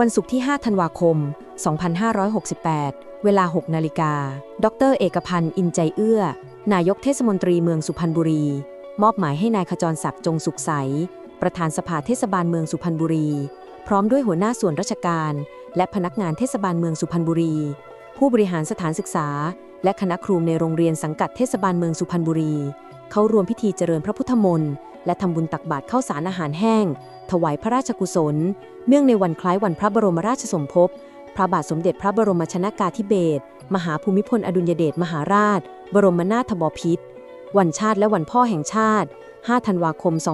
วันศุกร์ที่ 5 ธันวาคม 2568 เวลา 6 นาฬิกา ดร เอกพันธ์ อินใจเอื้อ นายกเทศมนตรีเมืองสุพรรณบุรี มอบหมายให้นายขจรศักดิ์จงสุขใส ประธานสภาเทศบาลเมืองสุพรรณบุรี พร้อมด้วยหัวหน้าส่วนราชการ และพนักงานเทศบาลเมืองสุพรรณบุรี ผู้บริหารสถานศึกษา และคณะครูในโรงเรียนสังกัดเทศบาลเมืองสุพรรณบุรี เข้าร่วมพิธีเจริญพระพุทธมนต์ และทำบุญตักบาตรข้าวสารอาหารแห้ง ถวายพระราชกุศล เนื่องในวันคล้ายวันพระบรมราชสมภพ พระบาทสมเด็จพระบรมชนากาธิเบศร มหาภูมิพลอดุลยเดชมหาราช บรมนาถบพิตร วันชาติและวันพ่อแห่งชาติ 5 ธันวาคม 2568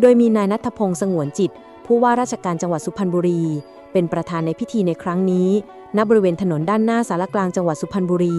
โดยมีนายนัทพงษ์สงวนจิต ผู้ว่าราชการจังหวัดสุพรรณบุรี เป็นประธานในพิธีในครั้งนี้ ณบริเวณถนนด้านหน้าสารกลางจังหวัดสุพรรณบุรี